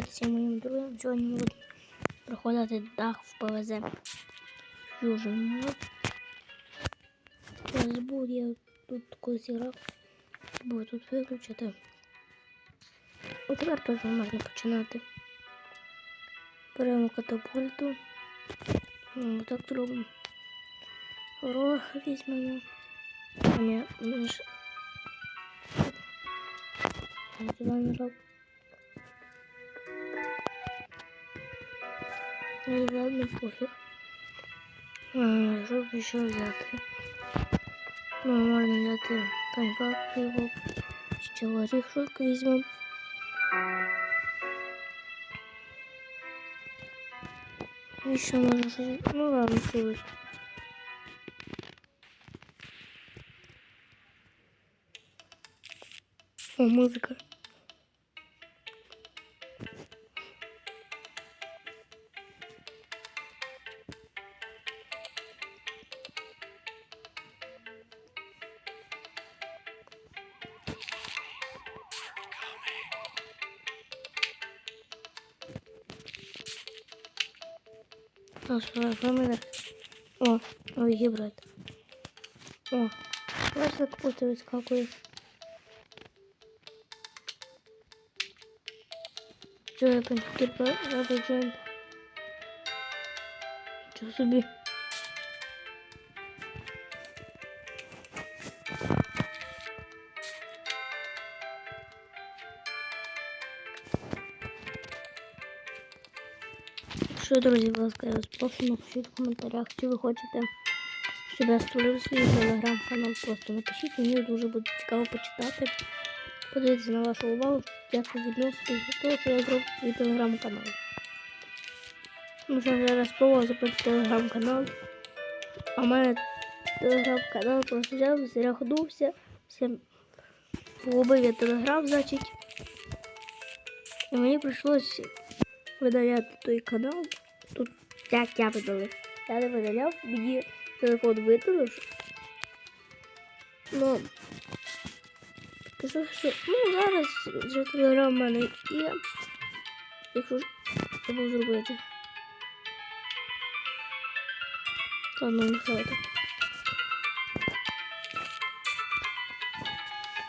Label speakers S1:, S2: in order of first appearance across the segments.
S1: всім моїм друзям. Сьогодні будемо проходити дах в ПВЗ Mod. Я забув, я тут колись грав. Буду тут виключити. От тепер теж можна починати. Беремо катапульту. О, так зробимо. Горох візьмемо. Ні, ми ж... Туди нажав. Ну, ладно, пофиг. А, Що б ще взяти? Ну, можна взяти паньбак, його. Ще орішок візьмемо. І ще може щось. Ну ладно, сились. О, музика. Що мене? О, ой, гібрид. О, бачиш, капуста вискакує. Що я панкірка робить? Что собі? Що, друзі, будь ласка, я вас напишіть в коментарях, чи ви хочете, щоб я створив свій телеграм-канал. Просто напишіть, мені дуже буде цікаво почитати. Подивіться на вашу увагу, як ви відноситесь до того, що я зроблю свій телеграм-канал. Ну що, зараз спробував зробити телеграм-канал. А в мене телеграм-канал просто взяв, зрягнувся, всім погубив я телеграм, значить. І мені прийшлось видаляти той канал. Як я видалив. Я не видаляв, мені телефон видалив. Ну, кажу, що ну, зараз вже телеграм в мене є. Якщо ж забув зробити. Ладно, не хватить.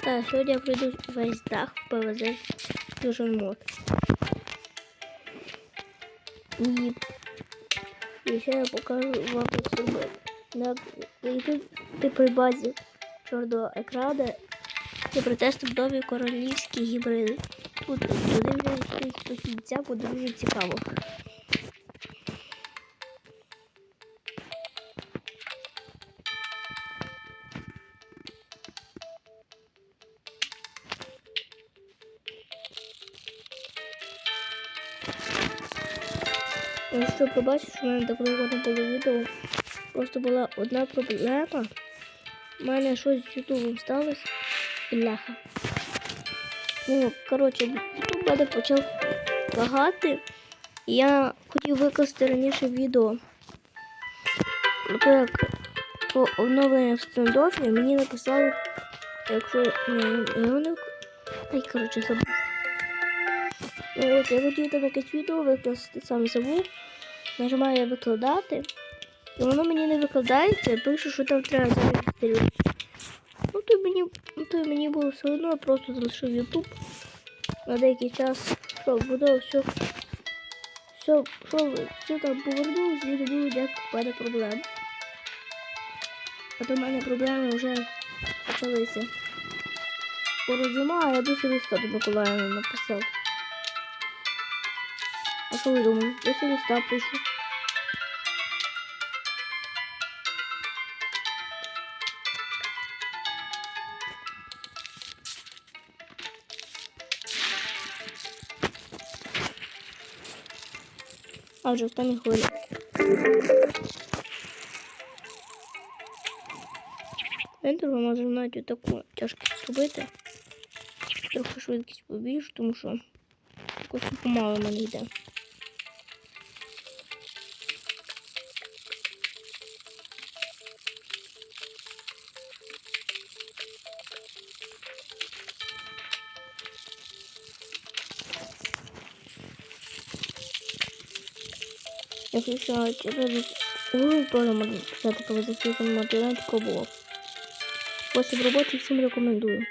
S1: Так, сьогодні я пройду весь дах в ПВЗ Fusion Mod. І, і ще я покажу вам зробити. На, тут ти при базі чорного екрану ти протестив нові королівські гібриди. Тут додивлюйтесь до кінця, буде дуже цікаво. Я що побачив, що в мене довго не було відео. Просто була одна проблема. У мене щось з ютубом сталося. Бляха. Ну, коротше, ютуб мене почав лагати. Я хотів викласти раніше відео. Ну, то як по оновленню в стендофі мені написали, якщо не, Ай, коротше, забув. Ну, от, я хотів там якесь відео викласти, сам забув. Нажимаю викладати. І воно мені не викладається, пише, що там треба зареєструвати. Ну то мені, ну, то мені було все одно, я просто залишив YouTube на деякий час, щоб буде все, все, що, все там повернувся і не було ніяких в мене проблем. А то в мене проблеми вже почалися. Скоро зима, а я досі листа до Миколаївни написав. А що ви думаєте? Досі листа пишу. А вже останні хвилі. Ендерго може навіть таку тяжкість зробити. Трохи швидкість побільшу, тому що якось помало в мене йде. Через Google теж можна взяти повезти матеріал такого. Спосіб роботи всім рекомендую.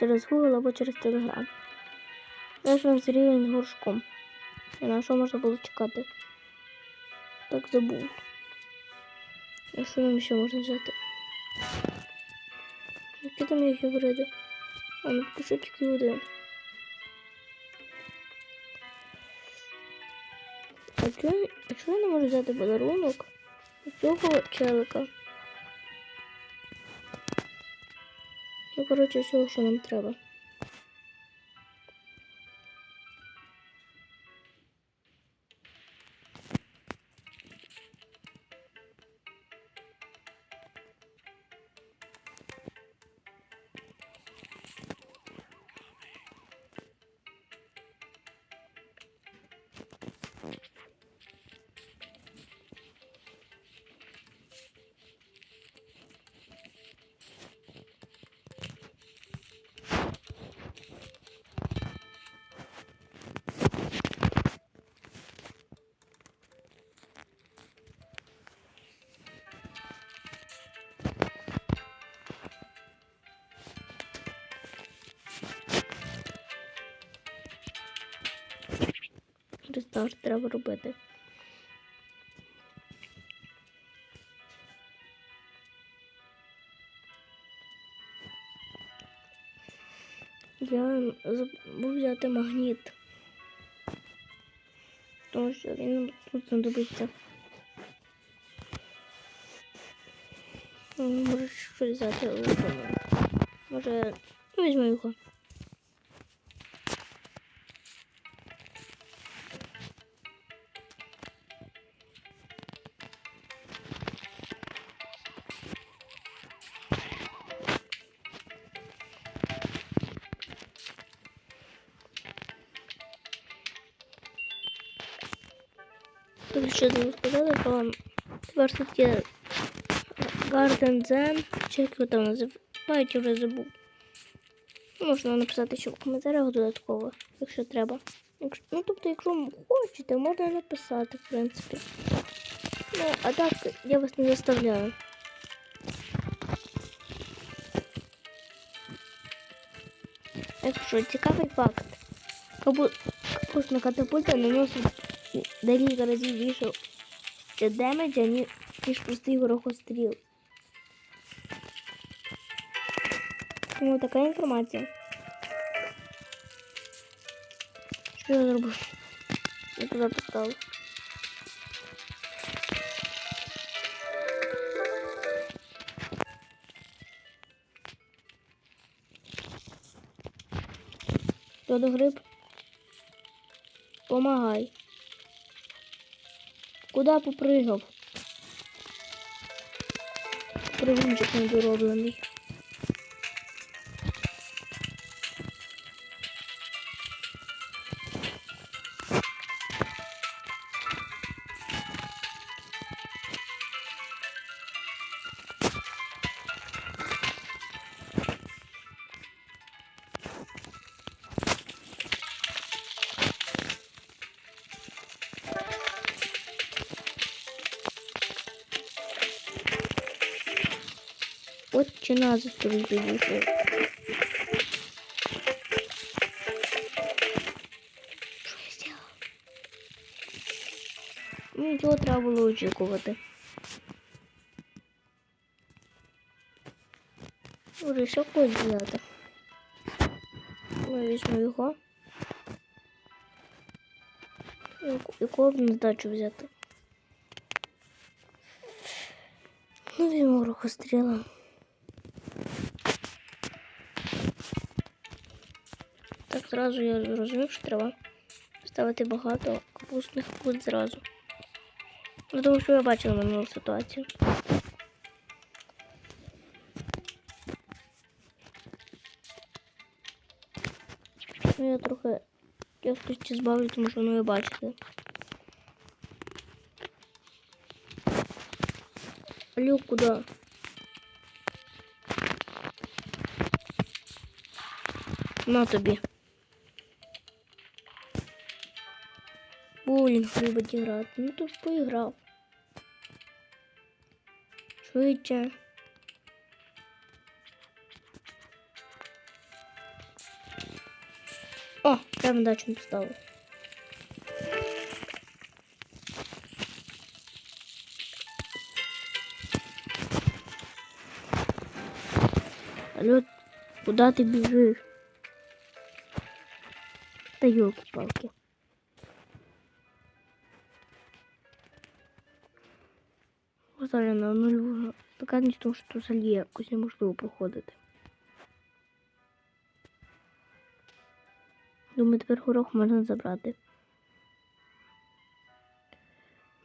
S1: Через Google або через Telegram. Референс рівень з горшком. І на що можна було чекати? Так забув. А що нам ще можна взяти? Які там є гібриди? А ну тільки один. Чого, а я не можу взяти подарунок у цього челика? Ну, коротше, всього, що нам треба. Рестарт треба робити. Я забув взяти магніт. Тому що він тут знадобиться. Ну, Може щось взяти, але. Може, візьму його. Тепер тут є Garden Zen, чи як його там називають, вже забув. Можна написати ще в коментарях додатково, якщо треба. Якщо, ну, тобто, якщо хочете, можна написати, в принципі. Ну, а так я вас не заставляю. Якщо цікавий факт. Капустна катапульта наносить декілька разів більше ще демеджа, ні- ніж простий горохостріл. Тому така інформація. Що я зробив? Я туди поставив. Тодо гриб. Помагай. Куда попригав? Пригунчик недороблений. От Що я зробив? Ну, цього треба було очікувати. Ще когось взяти. Ми візьмемо його. Якого б на здачу взяти? Ну, візьмемо рухостріла. Зразу я зрозумів, що треба ставити багато капустних кут зразу. Ну, тому що я бачила минулу ситуацію. Ну, я трохи якості збавлю, тому що ну ви бачите. Алло, куди? На тобі. Боулінг любить грати. Ну ж поіграв. Швидше. О, прямо дачу поставив. Алло, куда ты бежишь? Да елки-палки. Поставлю на нуль. Показність тому, що тут взагалі якось неможливо проходити. Думаю, тепер горох можна забрати.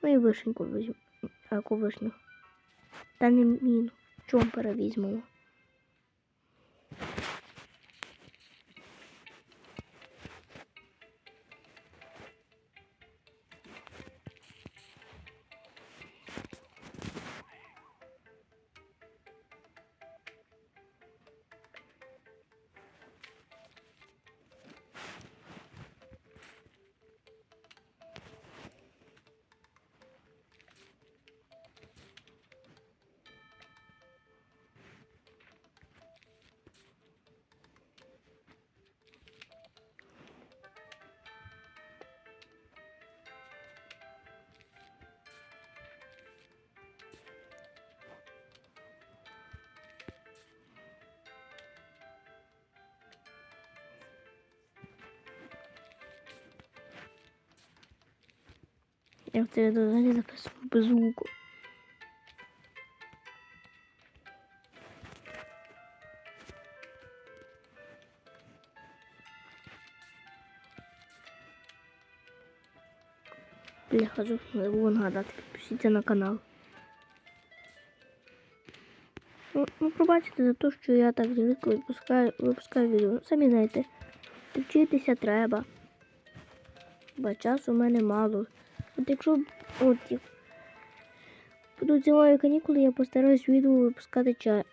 S1: Ну і вишеньку візьму. А вишню? Та не міну. Чомпера візьмемо. Я в це взагалі записував без звуку. Бляха, забув нагадати, підпишіться на канал. Ну, ну, за те, що я так рідко випускаю, випускаю відео. Самі знаєте, вчитися треба. Бо часу в мене мало. От якщо от будуть зимові канікули, я постараюсь відео випускати ча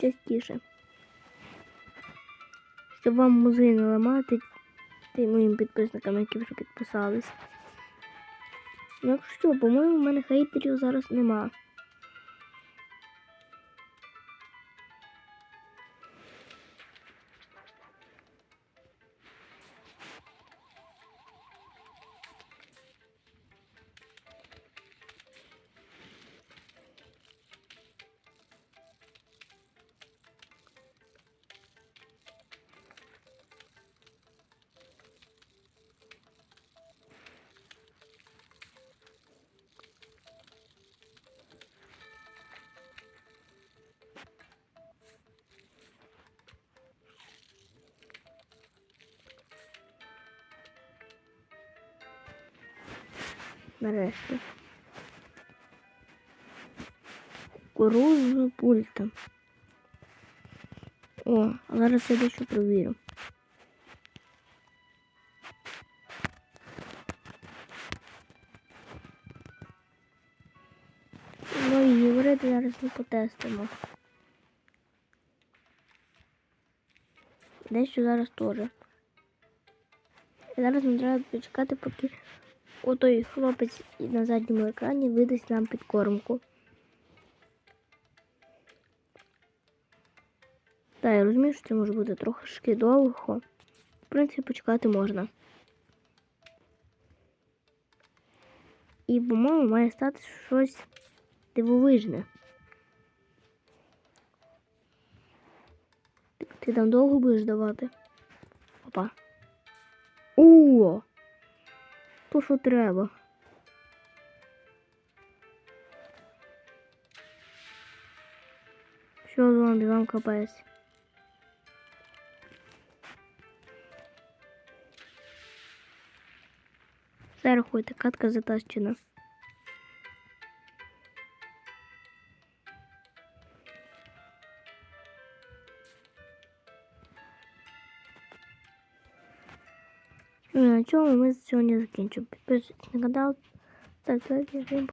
S1: частіше. Щоб вам музей не ламати тим моїм підписникам, які вже підписались. Ну, якщо що, по-моєму, в мене хейтерів зараз нема. Нарешті. Кукурузу пультом. О, зараз я дещо провірю. Ну і гібриди зараз ми потестимо. Дещо зараз теж. Зараз нам треба почекати, поки отой хлопець на задньому екрані видасть нам підкормку. Так, я розумію, що це може бути трошки довго. В принципі, почекати можна. І, по-моєму, має стати щось дивовижне. Ти там довго будеш давати? Опа. О! То, що треба. Що зомбі, вам капець. Все рахуйте, катка затащена. Цьому ми сьогодні закінчимо. Підписуйтесь на канал, ставте лайки, всім